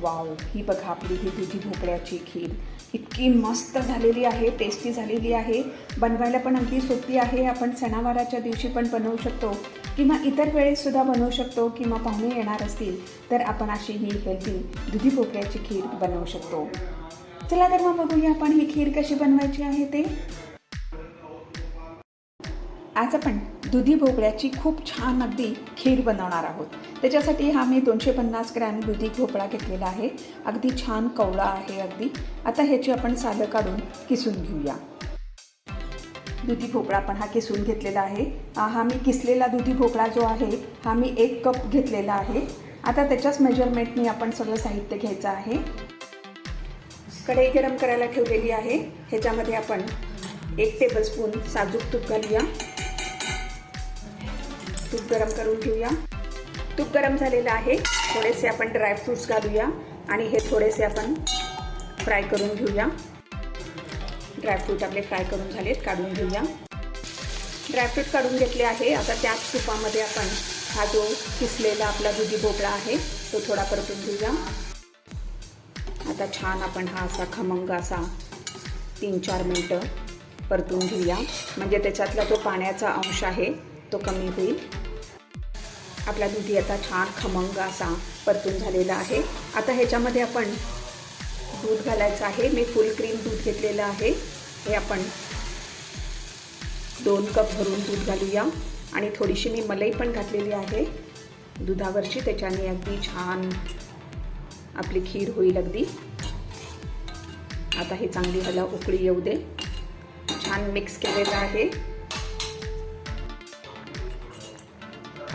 Wow ही बघा आपली ही दुधी भोपळ्याची खीर. इतकी मस्त झालेली आहे टेस्टी झालेली आहे. बनवायला पण अगदी सोपी आहे. आपण सणावाराच्या दिवशी पण बनवू शकतो. किंवा इतर वेळेससुद्धा बनवू शकतो किंवा पाहुणे येणार असतील तर आपण अशी ही हेल्दी दुधी भोपळ्याची खीर बनवू शकतो. चला तर मग बघूया आपण ही खीर कशी बनवायची आहे ते. आज आपण दुधी भोपळ्याची खूप छान अगदी खीर बनवणार आहोत. त्याच्यासाठी हा मी दोनशे पन्नास ग्रॅम दुधी भोपळा घेतलेला आहे. अगदी छान कवळा आहे अगदी. आता ह्याची आपण सालं काढून किसून घेऊया. दुधी भोपळा पण हा किसून घेतलेला आहे. हा मी किसलेला दुधी भोपळा जो आहे हा मी एक कप घेतलेला आहे. आता त्याच्याच मेजरमेंटनी आपण सगळं साहित्य घ्यायचं आहे. कढई गरम करायला ठेवलेली आहे. ह्याच्यामध्ये आपण एक टेबलस्पून साजूक तूप घालूया. तूप गरम करून घेऊया तूप गरम झालेलं आहे. थोडेसे आपण ड्रायफ्रूट्स घालूया आणि हे थोडेसे आपण फ्राय करून घेऊया. ड्रायफ्रूट आपले फ्राय करून झालेत काढून घेऊया. ड्रायफ्रूट काढून घेतले आहे. आता त्याच तुपामध्ये आपण हा जो किसलेला आपला दुधी भोपळा आहे तो थोडा परतून घेऊया. आता छान आपण हा असा खमंग असा तीन चार मिनटं परतून घेऊया. म्हणजे त्याच्यातला जो पाण्याचा अंश आहे तो कमी होईल. आपला दुधी आता छान खमंग असा परतून झालेला आहे. आता ह्याच्यामध्ये आपण दूध घालायचं आहे. मी फुल क्रीम दूध घेतलेलं आहे. हे आपण दोन कप भरून दूध घालूया. आणि थोडीशी मी मलाई पण घातलेली आहे. दुधावरची त्याच्याने अगदी छान आपली खीर होईल अगदी. आता हे चांगली ह्याला उकळी येऊ दे. छान मिक्स केलेलं आहे.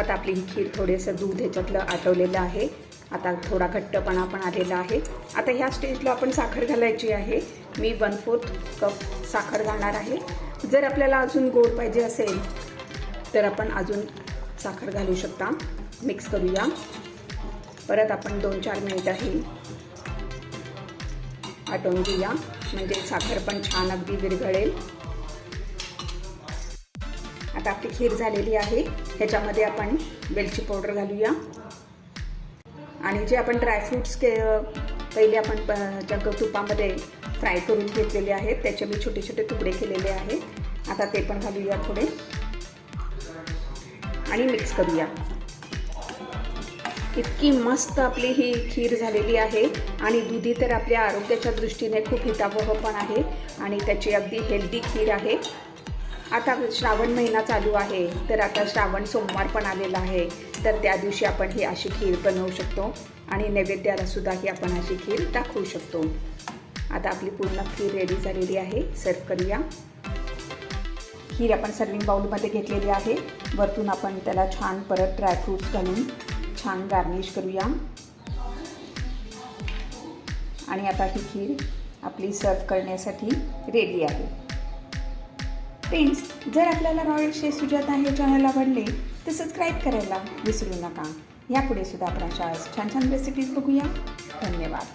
आता आपली ही खीर थोडेसं दूध ह्याच्यातलं आटवलेलं आहे. आता थोडा घट्टपणा पण आलेला आहे. आता ह्या स्टेजला आपण साखर घालायची आहे. मी वन फोर्थ कप साखर घालणार आहे. जर आपल्याला अजून गोड पाहिजे असेल तर आपण अजून साखर घालू शकता. मिक्स करूया. परत आपण दोन चार मिनिटंही आटवून घेऊया. म्हणजे साखर पण छान अगदी विरघळेल. आता आपली खीर झालेली आहे. ह्याच्यामध्ये आपण वेलची पावडर घालूया. आणि जे आपण ड्रायफ्रूट्स के पहिले आपण ज्या तुपामध्ये फ्राय करून घेतलेले आहेत त्याचे मी छोटे छोटे तुकडे केलेले आहेत. आता ते पण घालूया थोडे. आणि मिक्स करूया. इतकी मस्त आपली ही खीर झालेली आहे. आणि दुधी तर आपल्या आरोग्याच्या दृष्टीने खूप हितावह पण आहे. आणि त्याची अगदी हेल्दी खीर आहे. आता श्रावण महिना चालू आहे तर आता श्रावण सोमवार पण आलेला आहे. तर त्या दिवशी आपण ही अशी खीर बनवू शकतो आणि नैवेद्यालासुद्धा ही आपण अशी खीर दाखवू शकतो. आता आपली पूर्ण खीर रेडी झालेली आहे सर्व करूया. खीर आपण सर्विंग बाउलमध्ये घेतलेली आहे. वरतून आपण त्याला छान परत ड्रायफ्रूट्स घालून छान गार्निश करूया. आणि आता ही खीर आपली सर्व करण्यासाठी रेडी आहे. फ्रेंड्स जर आपल्याला रॉयल शेफ सुजाता हे चॅनल आवडले तर सबस्क्राईब करायला विसरू नका. यापुढे सुद्धा आपण अशा छान छान रेसिपीज बघूया. धन्यवाद.